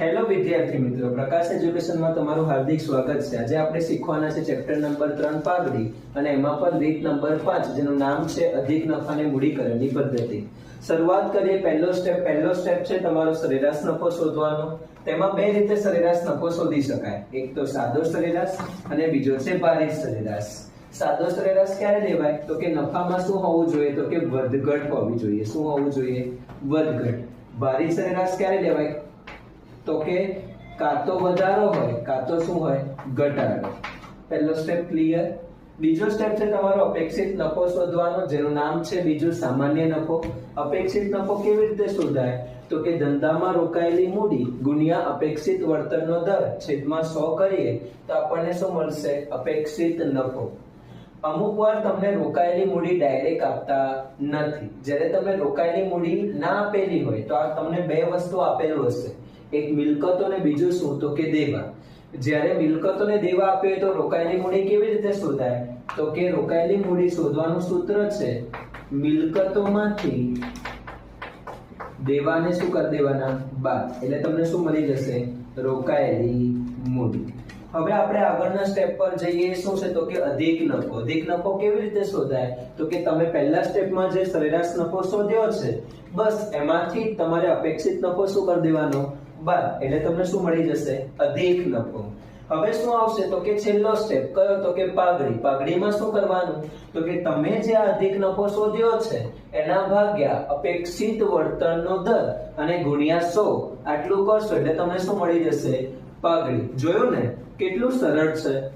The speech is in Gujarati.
હેલો વિદ્યાર્થી મિત્રો, પ્રકાશ એજ્યુકેશનમાં તમારું હાર્દિક સ્વાગત છે. આજે આપણે શીખવાના છે ચેપ્ટર નંબર ત્રણ પાઘડી અને એમાં પણ રીત નંબર પાંચ, જેનું નામ છે અધિક નફાને મૂડીકરણની પદ્ધતિ. શરૂઆત કરીએ, પહેલો સ્ટેપ પહેલો સ્ટેપ છે તમારો સરેરાશ નફો શોધવાનો. તેમાં બે રીતે સરેરાશ નફો શોધી શકાય. એક તો સાદો સરેરાશ અને બીજો છે ભારિત સરેરાશ. સાદો સરેરાશ ક્યારે લેવાય? તો કે નફામાં શું હોવું જોઈએ? તો કે વધઘટ હોવી જોઈએ. શું હોવું જોઈએ? વધઘટ. ભારિત સરેરાશ ક્યારે લેવાય? તો કે કાં તો વધારો હોય, કાં તો શું હોય, ઘટાડો. પહેલો સ્ટેપ ક્લિયર બીજો સ્ટેપ છે તમારો અપેક્ષિત નફો શોધવાનો, જેનું નામ છે બીજું સામાન્ય નફો. અપેક્ષિત નફો કેવી રીતે શોધાય? તો કે ધંધામાં રોકાયેલી મૂડી, ગુણ્યા અપેક્ષિત વળતરનો દર, છેદમાં સો કરીએ, તો આપણને શું મળશે? અપેક્ષિત નફો. અમુક વાર તમને રોકાયેલી મૂડી ડાયરેક્ટ આપતા નથી. જ્યારે તમે રોકાયેલી મૂડી ના આપેલી હોય, તો આ તમને બે વસ્તુ આપેલું હશે. એક મિલકતો ને બીજું શું? તો કે દેવા. જ્યારે મિલકતોને દેવા આપ્યો હોય તો રોકાયેલી મૂડી કેવી રીતે શોધાય? તો કે રોકાયેલી મૂડી શોધવાનું સૂત્ર છે, મિલકતોમાંથી દેવાને શું કરી દેવાના? બાદ. એટલે તમને શું મળી જશે? રોકાયેલી મૂડી. હવે આપણે આગળના સ્ટેપ પર જઈએ, શું છે? તો કે અધિક નફો. અધિક નફો કેવી રીતે શોધાય? તો કે તમે પહેલા સ્ટેપમાં જે સરેરાશ નફો શોધ્યો છે, બસ એમાંથી તમારે અપેક્ષિત નફો શું કરી દેવાનો? બાદ એટલે તમને શું મળી જશે? અધિક નફો. હવે શું આવશે? તો કે છેલ્લો સ્ટેપ કયો? તો કે પાઘડી. પાઘડીમાં શું કરવાનું? તો કે તમે જે આ અધિક નફો શોધ્યો છે, એના ભાગ્યા અપેક્ષિત વળતરનો દર અને ગુણ્યા 100 આટલું કરશો એટલે તમને શું મળી જશે? પાઘડી. જોયું ને? કેટલું સરળ છે.